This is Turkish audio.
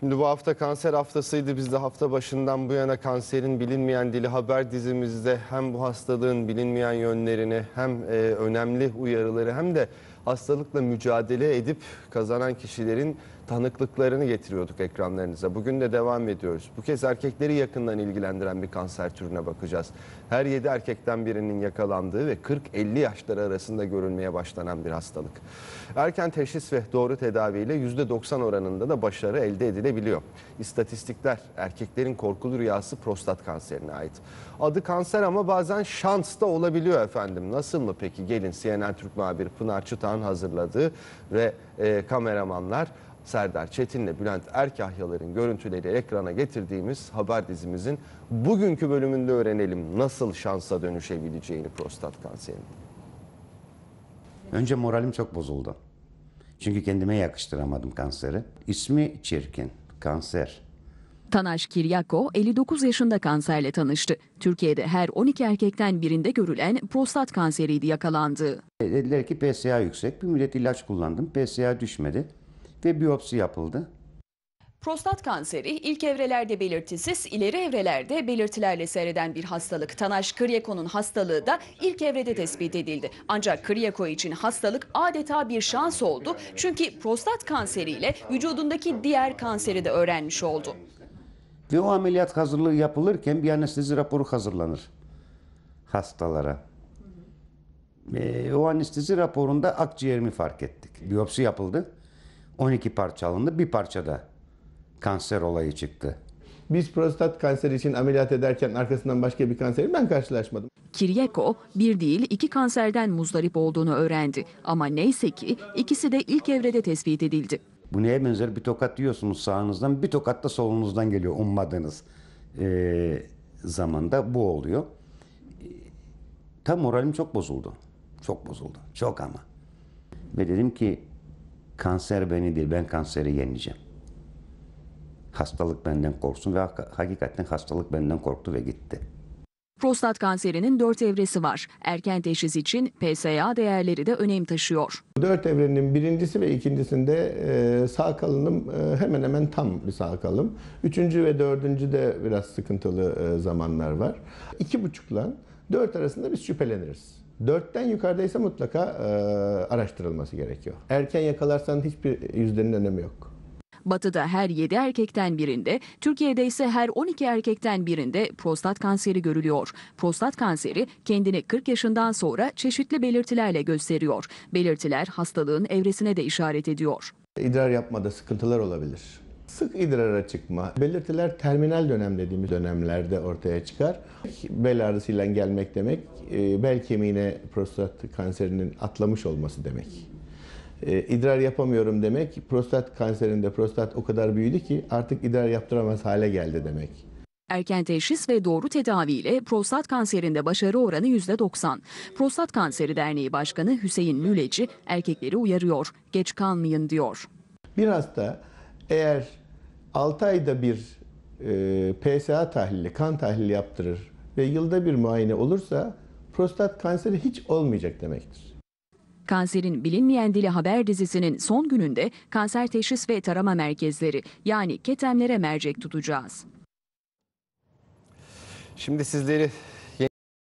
Şimdi bu hafta kanser haftasıydı. Biz de hafta başından bu yana kanserin bilinmeyen dili haber dizimizde hem bu hastalığın bilinmeyen yönlerini hem e, önemli uyarıları hem de hastalıkla mücadele edip kazanan kişilerin tanıklıklarını getiriyorduk ekranlarınıza. Bugün de devam ediyoruz. Bu kez erkekleri yakından ilgilendiren bir kanser türüne bakacağız. Her 7 erkekten birinin yakalandığı ve 40-50 yaşları arasında görülmeye başlanan bir hastalık. Erken teşhis ve doğru tedaviyle %90 oranında da başarı elde edilebiliyor. İstatistikler erkeklerin korkulu rüyası prostat kanserine ait. Adı kanser ama bazen şans da olabiliyor efendim. Nasıl mı peki? Gelin CNN Türk muhabiri Pınar Çıtağ'ın hazırladığı ve e, kameramanlar Serdar Çetin'le Bülent Erkahyalar'ın görüntüleri ekrana getirdiğimiz haber dizimizin bugünkü bölümünde öğrenelim nasıl şansa dönüşebileceğini prostat kanserinin. Önce moralim çok bozuldu. Çünkü kendime yakıştıramadım kanseri. İsmi çirkin, kanser. Tanaş Kiryako 59 yaşında kanserle tanıştı. Türkiye'de her 12 erkekten birinde görülen prostat kanseriydi yakalandığı. Dediler ki PSA yüksek. Bir müddet ilaç kullandım. PSA düşmedi. Ve biyopsi yapıldı. Prostat kanseri ilk evrelerde belirtisiz, ileri evrelerde belirtilerle seyreden bir hastalık. Tanaş Kiryako'nun hastalığı da ilk evrede tespit edildi. Ancak Kiryako için hastalık adeta bir şans oldu. Çünkü prostat kanseriyle vücudundaki diğer kanseri de öğrenmiş oldu. Ve o ameliyat hazırlığı yapılırken bir anestezi raporu hazırlanır hastalara. E, o anestezi raporunda akciğerimi fark ettik. Biyopsi yapıldı. 12 parça alındı. Bir parçada kanser olayı çıktı. Biz prostat kanseri için ameliyat ederken arkasından başka bir kanseri ben karşılaşmadım. Kiryako bir değil iki kanserden muzdarip olduğunu öğrendi. Ama neyse ki ikisi de ilk evrede tespit edildi. Bu neye benzer? Bir tokat yiyorsunuz sağınızdan, bir tokat da solunuzdan geliyor ummadığınız eee, zamanda bu oluyor. Eee, Tam moralim çok bozuldu. Çok bozuldu. Çok ama. Ve dedim ki kanser beni değil, ben kanseri yeneceğim. Hastalık benden korksun ve hak- hakikaten hastalık benden korktu ve gitti. Prostat kanserinin dört evresi var. Erken teşhis için PSA değerleri de önem taşıyor. Dört evrenin birincisi ve ikincisinde e, sağ kalınım e, hemen hemen tam bir sağ kalım. Üçüncü ve dördüncü de biraz sıkıntılı e, zamanlar var. İki buçukla dört arasında biz şüpheleniriz. Dörtten yukarıdaysa mutlaka e, araştırılması gerekiyor. Erken yakalarsan hiçbir yüzdenin önemi yok. Batı'da her 7 erkekten birinde, Türkiye'de ise her 12 erkekten birinde prostat kanseri görülüyor. Prostat kanseri kendini 40 yaşından sonra çeşitli belirtilerle gösteriyor. Belirtiler hastalığın evresine de işaret ediyor. İdrar yapmada sıkıntılar olabilir. Sık idrara çıkma, belirtiler terminal dönem dediğimiz dönemlerde ortaya çıkar. Bel ağrısıyla gelmek demek, e, bel kemiğine prostat kanserinin atlamış olması demek. E, İdrar yapamıyorum demek, prostat kanserinde prostat o kadar büyüdü ki artık idrar yaptıramaz hale geldi demek. Erken teşhis ve doğru tedaviyle prostat kanserinde başarı oranı %90. Prostat Kanseri Derneği Başkanı Hüseyin Müleci erkekleri uyarıyor. Geç kalmayın diyor. Bir hasta eğer 6 ayda bir e, PSA tahlili, kan tahlili yaptırır ve yılda bir muayene olursa prostat kanseri hiç olmayacak demektir. Kanserin Bilinmeyen Dili haber dizisinin son gününde kanser teşhis ve tarama merkezleri yani ketemlere mercek tutacağız. Şimdi sizleri